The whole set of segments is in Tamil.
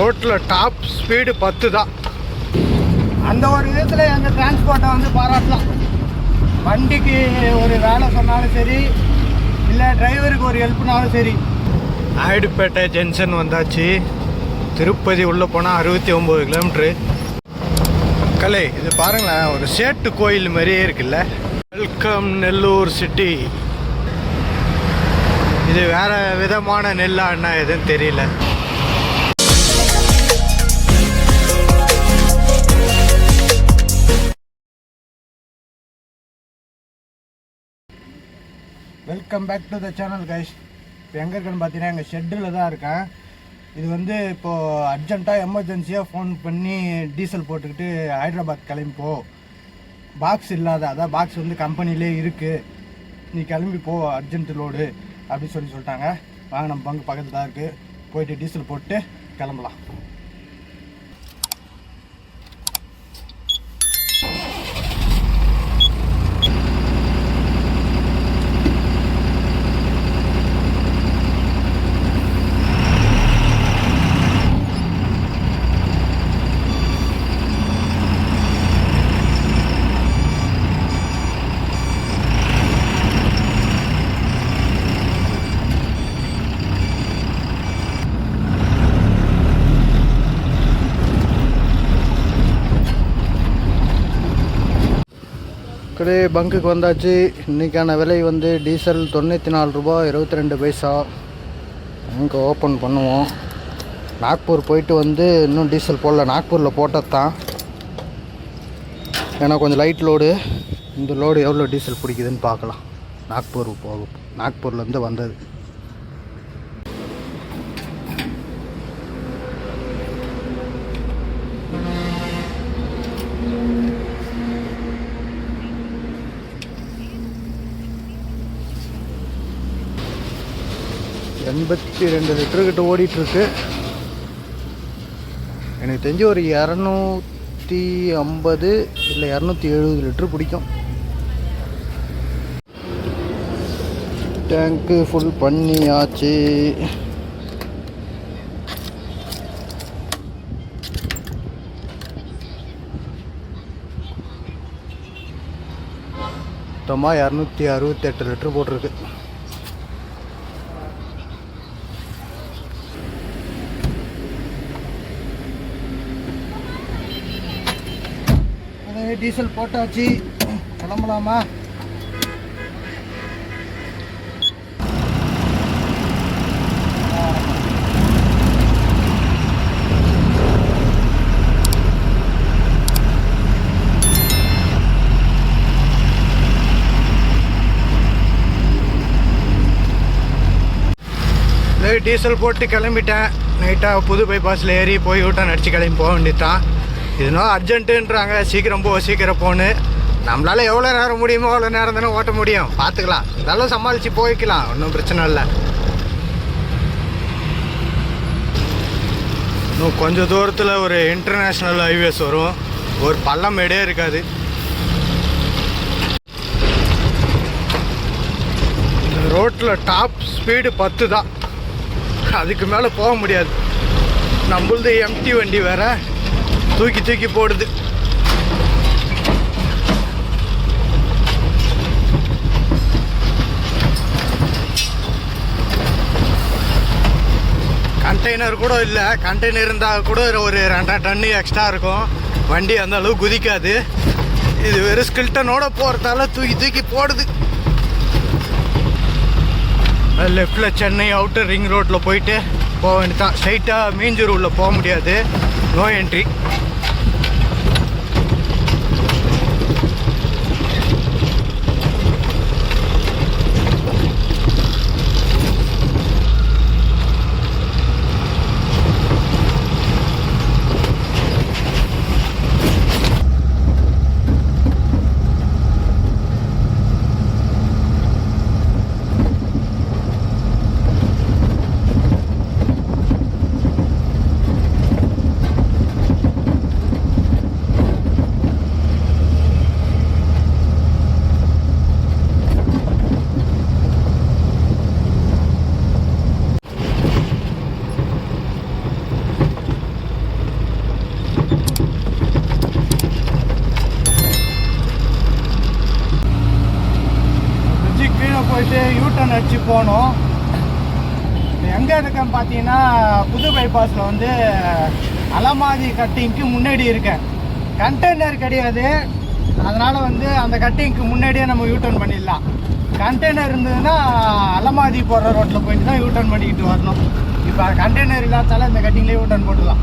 ரோட்டில் டாப் ஸ்பீடு பத்து தான் அந்த ஒரு விதத்தில் எங்கள் டிரான்ஸ்போர்ட்டை வந்து பாராட்டலாம். வண்டிக்கு ஒரு வேலை சொன்னாலும் சரி இல்லை டிரைவருக்கு ஒரு ஹெல்ப்னாலும் சரி. ஆயுடுப்பேட்டை ஜங்ஷன் வந்தாச்சு. திருப்பதி உள்ளே போனால் அறுபத்தி ஒம்பது கிலோமீட்ரு கலை இது பாருங்களேன் ஒரு சேட்டு கோயில் மாதிரியே இருக்குல்ல. வெல்கம் நெல்லூர் சிட்டி இது வேற விதமான நெல்லா என்ன எதுன்னு தெரியல. Welcome back to the channel guys இப்போ எங்கே இருக்கேன்னு பார்த்தீங்கன்னா எங்கள் ஷெட்டில் தான் இருக்கேன். இது வந்து இப்போது அர்ஜென்ட்டாக எமர்ஜென்சியாக ஃபோன் பண்ணி டீசல் போட்டுக்கிட்டு ஹைதராபாத் கிளம்பிப்போ பாக்ஸ் இல்லாத அதான் பாக்ஸ் வந்து கம்பெனிலே இருக்குது நீ கிளம்பி போ அர்ஜென்ட் லோடு அப்படின்னு சொல்லி சொல்லிட்டாங்க. வாங்க நம்ம பங்கு பக்கத்தில் தான் இருக்குது போயிட்டு டீசல் போட்டு கிளம்பலாம். மக்களே பங்குக்கு வந்தாச்சு. இன்றைக்கான விலை வந்து டீசல் தொண்ணூற்றி நாலு ரூபா இருபத்தி ரெண்டு பைசா. இங்கே ஓப்பன் பண்ணுவோம். நாக்பூர் போயிட்டு வந்து இன்னும் டீசல் போடல. நாக்பூரில் போட்டது தான் ஏன்னா கொஞ்சம் லைட் லோடு. இந்த லோடு எவ்வளோ டீசல் பிடிக்குதுன்னு பார்க்கலாம். நாக்பூர் போகும். நாக்பூர்லேருந்து வந்தது. எண்பத்தி ரெண்டு லிட்டரு கிட்ட ஓடிட்டுருக்கு. எனக்கு தெரிஞ்சு ஒரு இரநூத்தி ஐம்பது இல்லை இரநூத்தி எழுபது லிட்டரு பிடிக்கும். டேங்க்கு ஃபுல் பண்ணியாச்சு. மொத்தமாக இரநூத்தி அறுபத்தெட்டு லிட்டரு போட்டிருக்கு அதே டீசல் போட்டாச்சு. கிளம்பலாமா? டீசல் போட்டு கிளம்பிட்டேன். நைட்டாக புது பைபாஸில் ஏறி போய் விட்டான் நடிச்சு கிளம்பி போக வேண்டியதான் இதுனா அர்ஜென்ட்டுன்றாங்க. சீக்கிரம் போ சீக்கிரம் போன்னு. நம்மளால எவ்வளோ நேரம் முடியுமோ அவ்வளோ நேரம் தானே ஓட்ட முடியும். பார்த்துக்கலாம் இதெல்லாம் சமாளித்து போய்க்கலாம். ஒன்றும் பிரச்சனை இல்லை. இன்னும் கொஞ்சம் தூரத்தில் ஒரு இன்டர்நேஷ்னல் ஹைவேஸ் வரும். ஒரு பள்ளம் மேடே இருக்காது. ரோட்டில் டாப் ஸ்பீடு பத்து தான். அதுக்கு மேலே போக முடியாது. நம்மளது எம்டி வண்டி வேறு. தூக்கி தூக்கி போடுது. கண்டெய்னர் கூட இல்லை. கண்டெய்னர் இருந்தால் கூட ஒரு ரெண்டரை டன்னு எக்ஸ்ட்ரா இருக்கும். வண்டி அந்த அளவு குதிக்காது. இது வெறும் ஸ்கில்டனோட போகிறதால தூக்கி தூக்கி போடுது. லெஃப்டில் சென்னை அவுட்டர் ரிங் ரோட்டில் போயிட்டு போக வேண்டியதான் ஸ்ட்ரைட்டாக மீஞ்சூர் உள்ள போக முடியாது. நோ என்ட்ரி போகணும் எங்கே இருக்கேன் பார்த்தீங்கன்னா புது பைபாஸில் வந்து அலமாதி கட்டிங்க்கு முன்னாடி இருக்கேன். கண்டெய்னர் கிடையாது. அதனால் வந்து அந்த கட்டிங்க்கு முன்னாடியே நம்ம யூட்டர்ன் பண்ணிடலாம். கண்டெய்னர் இருந்ததுன்னா அலமாதி போடுற ரோட்டில் போயிட்டு தான் யூட்டர்ன் பண்ணிக்கிட்டு வரணும். இப்போ கண்டெய்னர் இல்லாதால இந்த கட்டிங்லேயே யூட்டர்ன் போட்டுடலாம்.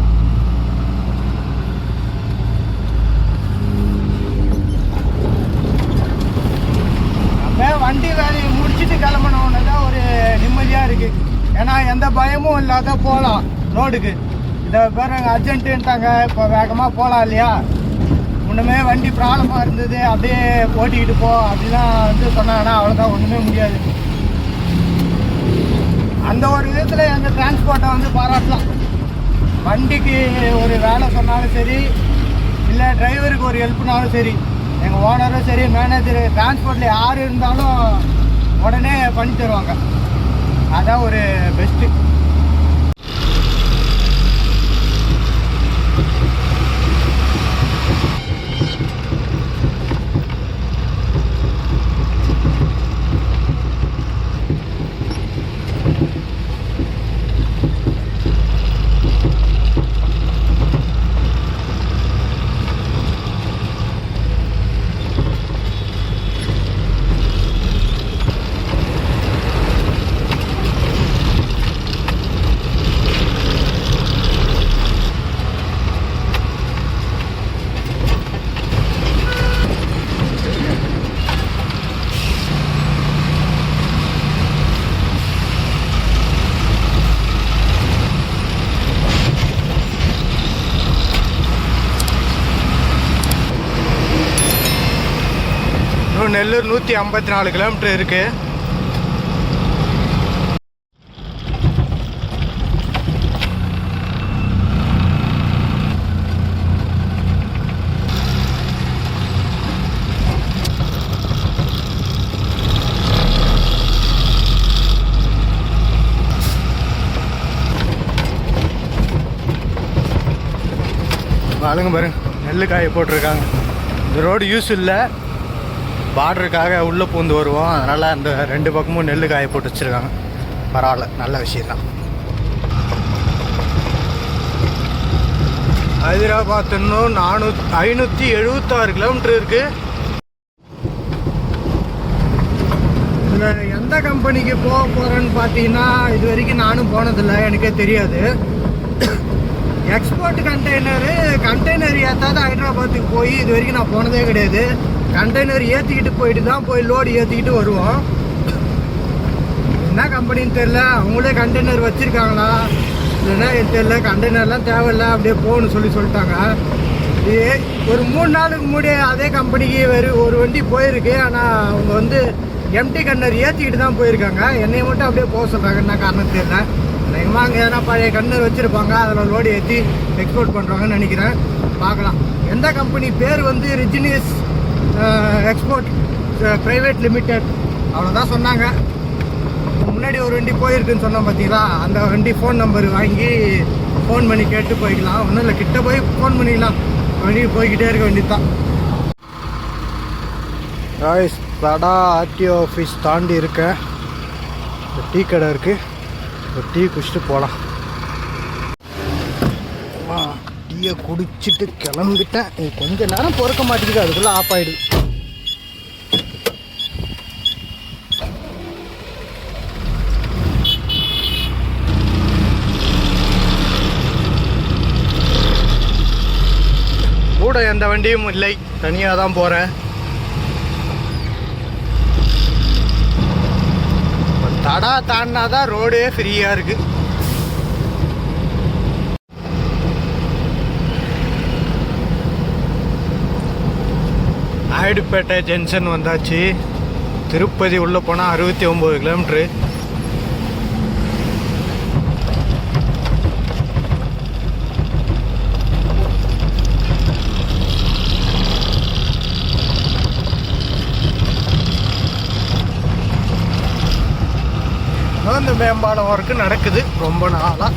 வண்டி வேலையை முடிச்சுட்டு கிளம்பணுன்னு தான் ஒரு நிம்மதியாக இருக்குது ஏன்னா எந்த பயமும் இல்லாத போகலாம் ரோடுக்கு. இதை பேர் அர்ஜென்ட்டுன்ட்டாங்க இப்போ வேகமாக போகலாம் இல்லையா? ஒன்றுமே வண்டி ப்ராப்ளமாக இருந்தது அப்படியே ஓட்டிக்கிட்டு போ அப்படிலாம் வந்து சொன்னாங்கன்னா அவ்வளோதான் ஒன்றுமே முடியாது. அந்த ஒரு விதத்தில் எங்கள் டிரான்ஸ்போர்ட்டை வந்து பாராட்டலாம். வண்டிக்கு ஒரு வேலை சொன்னாலும் சரி இல்லை டிரைவருக்கு ஒரு ஹெல்ப்னாலும் சரி எங்கள் ஓனரும் சரி மேனேஜர் டிரான்ஸ்போர்ட்டில் யார் இருந்தாலும் உடனே பண்ணி தருவாங்க. அதான் ஒரு பெஸ்ட்டு இன்னும் நெல்லூர் நூற்றி ஐம்பத்தி நாலு கிலோமீட்டர் இருக்குது ஆளுங்க பாருங்க. நெல் காய போட்டிருக்காங்க. இந்த ரோடு யூஸ் இல்லை. பார்டருக்காக உள்ளே பூந்து வருவோம். அதனால் அந்த ரெண்டு பக்கமும் நெல் காய போட்டு வச்சுருக்காங்க. பரவாயில்ல நல்ல விஷயம்தான். ஹைதராபாத் இன்னும் நானூத் ஐநூற்றி எழுபத்தாறு கிலோமீட்டர் இருக்குது இதில் எந்த கம்பெனிக்கு போக போகிறேன்னு பார்த்தீங்கன்னா இது வரைக்கும் நானும் போனதில்லை. எனக்கே தெரியாது. எக்ஸ்போர்ட் கண்டெய்னரு கண்டெய்னர் ஏற்றாத ஹைதராபாத்துக்கு போய் இது வரைக்கும் நான் போனதே கிடையாது. கண்டெய்னர் ஏற்றிக்கிட்டு போயிட்டு தான் போய் லோடு ஏற்றிக்கிட்டு வருவோம். என்ன கம்பெனின்னு தெரில அவங்களே கண்டெய்னர் வச்சுருக்காங்களா? இல்லைன்னா எனக்கு தெரில கண்டெய்னர்லாம் தேவையில்ல. அப்படியே போகணும்னு சொல்லி சொல்லிட்டாங்க. இது ஒரு மூணு நாளுக்கு முன்னாடி அதே கம்பெனிக்கு வெறும் ஒரு வண்டி போயிருக்கு. ஆனால் அவங்க வந்து எம்டி கன்னர் ஏற்றிக்கிட்டு தான் போயிருக்காங்க. என்னை மட்டும் அப்படியே போக சொல்கிறாங்க என்ன காரணம் தெரியல. அதிகமாக அங்கே எதனா பழைய கண்ணர் வச்சுருப்பாங்க. அதில் லோடு ஏற்றி எக்ஸ்போர்ட் பண்ணுறாங்கன்னு நினைக்கிறேன். பார்க்கலாம். எந்த கம்பெனி பேர் வந்து ரிஜினியஸ் எக்ஸ்போர்ட் ப்ரைவேட் லிமிடெட் அவ்வளோதான் சொன்னாங்க. முன்னாடி ஒரு வண்டி போயிருக்குன்னு சொன்னோம் பார்த்தீங்களா அந்த வண்டி ஃபோன் நம்பர் வாங்கி ஃபோன் பண்ணி கேட்டு போய்க்கலாம். ஒன்றும் இல்லை கிட்ட போய் ஃபோன் பண்ணிக்கலாம். வண்டி போய்கிட்டே இருக்க வேண்டியது தான் ராய்ஸ் தடா ஆர்டிஓ ஆஃபீஸ் தாண்டி இருக்கேன். டீ கடை இருக்குது ஒரு டீ குடிச்சிட்டு போகலாம் டீயை குடிச்சிட்டு கிளம்பிட்டேன். கொஞ்ச நேரம் பொறுக்க மாட்டேங்குது அதுக்குள்ளே ஆஃப் ஆகிடுது கூட எந்த வண்டியும் இல்லை. தனியாக தான் போகிறேன் தடா தாண்டினா தான் ரோடே ஃப்ரீயாக இருக்குது ஆயுடுப்பேட்டை ஜங்ஷன் வந்தாச்சு. திருப்பதி உள்ளே போனால் அறுபத்தி ஒம்பது கிலோமீட்ரு மேம்பாலம் ஒர்க்கு நடக்குது. ரொம்ப நாளாக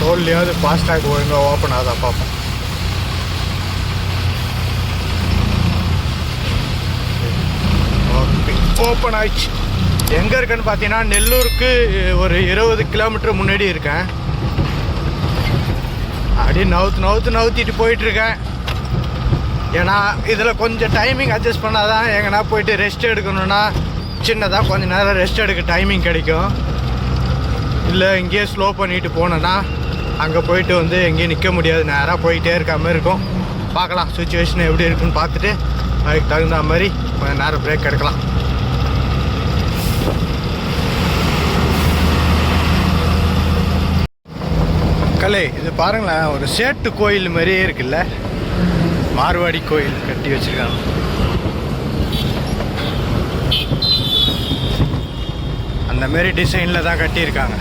டோல்லையாவது ஃபாஸ்டாக் ஒழுங்காக ஓப்பன் ஆகுதா பார்ப்போம். ஓப்பன் ஆயிடுச்சு. எங்கே இருக்கேன்னு பார்த்தீங்கன்னா நெல்லூருக்கு ஒரு இருபது கிலோமீட்டர் முன்னாடி இருக்கேன். அப்படியே நவுத்து நவுத்து நவுத்திட்டு போயிட்டுருக்கேன். ஏன்னா இதில் கொஞ்சம் டைமிங் அட்ஜஸ்ட் பண்ணால் தான் எங்கன்னா போயிட்டு ரெஸ்ட் எடுக்கணும்னா சின்னதாக கொஞ்ச நேரம் ரெஸ்ட் எடுக்க டைமிங் கிடைக்கும். இல்லை இங்கேயே ஸ்லோ பண்ணிட்டு போனேன்னா அங்கே போயிட்டு வந்து எங்கேயும் நிற்க முடியாது. நேராக போயிட்டே இருக்க மாதிரி இருக்கும். பார்க்கலாம் சுச்சுவேஷன் எப்படி இருக்குன்னு பார்த்துட்டு அதுக்கு தகுந்த மாதிரி கொஞ்சம் நேரம் பிரேக் எடுக்கலாம். கலை இது பாருங்களேன் ஒரு சேட்டு கோயில் மாதிரியே இருக்குல்ல? மார்வாடி கோயில் கட்டி வச்சிருக்காங்க. அந்த மாரி டிசைனில் தான் கட்டியிருக்காங்க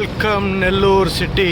வெல்கம் நெல்லூர் சிட்டி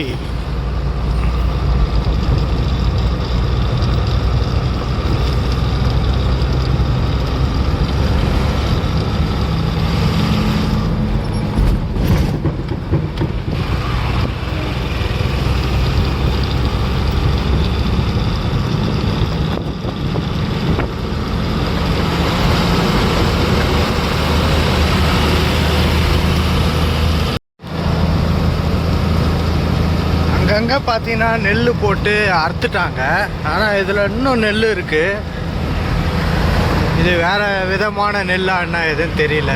அங்கங்கே பார்த்தீங்கன்னா நெல் போட்டு அறுத்துட்டாங்க. ஆனால் இதில் இன்னும் நெல் இருக்குது இது வேறு விதமான நெல்லா என்ன எதுன்னு தெரியல.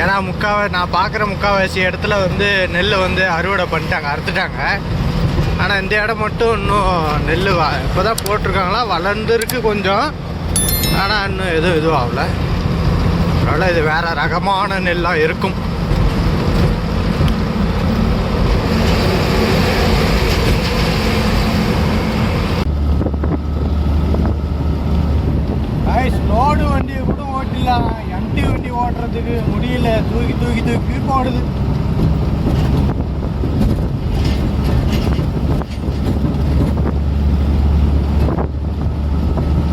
ஏன்னா முக்கால் நான் பார்க்குற முக்கால்வாசி இடத்துல வந்து நெல் வந்து அறுவடை பண்ணிட்டாங்க அறுத்துட்டாங்க. ஆனால் இந்த இடம் மட்டும் இன்னும் நெல் வ இப்போ தான் போட்டிருக்காங்களா? வளர்ந்துருக்கு கொஞ்சம். ஆனால் இன்னும் எதுவும் இதுவும் அதனால் இது வேறு ரகமான நெல்லாக இருக்கும் லோடு வண்டியை கூட ஓட்டிடலாம் எம்டி வண்டி ஓட்டுறதுக்கு முடியல. தூக்கி தூக்கி தூக்கி போடுது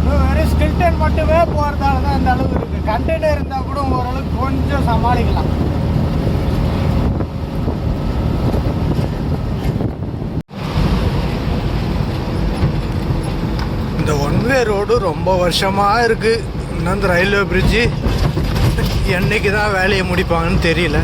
வெறும் ஸ்கில்டன் மட்டுமே போகிறதால தான் இந்த அளவு இருக்குது கண்டெய்னர் இருந்தால் கூட ஓரளவுக்கு கொஞ்சம் சமாளிக்கலாம். இந்த ஒன்வே ரோடு ரொம்ப வருஷமாக இருக்குது இன்னும் இந்த ரயில்வே பிரிட்ஜு என்றைக்கு தான் வேலையை முடிப்பாங்கன்னு தெரியல.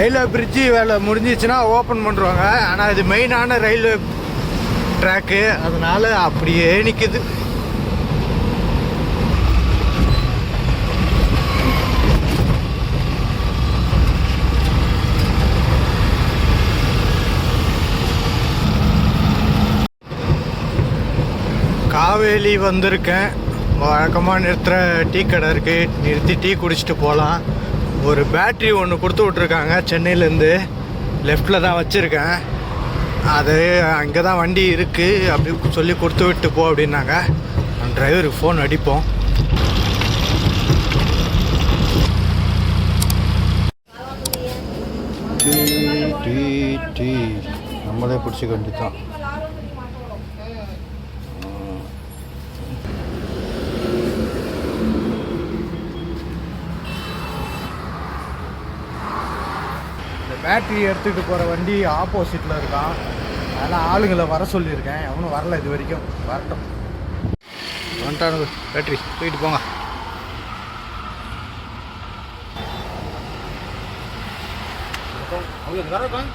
ரயில்வே பிரிட்ஜு வேலை முடிஞ்சிச்சுன்னா ஓப்பன் பண்ணுறாங்க ஆனால் இது மெயினான ரயில்வே ட்ராக்கு அதனால் அப்படியே நிற்குது காவேலி வந்திருக்கேன். வழக்கமாக நிறுத்துகிற டீ கடை இருக்குது நிறுத்தி டீ குடிச்சிட்டு போகலாம் ஒரு பேட்ரி ஒன்று கொடுத்து விட்ருக்காங்க சென்னையிலேருந்து லெஃப்டில் தான் வச்சுருக்கேன். அது அங்கே தான் வண்டி இருக்குது அப்படி சொல்லி கொடுத்து விட்டு போ அப்படின்னாங்க. டிரைவருக்கு ஃபோன் அடிப்போம். நம்மளே பிடிச்சிக்க வேண்டியதான் இந்த பேட்டரி எடுத்துகிட்டு போகிற வண்டி ஆப்போசிட்டில் இருக்கான். அதனால் ஆளுங்களை வர சொல்லியிருக்கேன். எவனும் வரல இது வரைக்கும். வரட்டும். வந்துட்டானு பேட்டரி போயிட்டு போங்க. அவங்க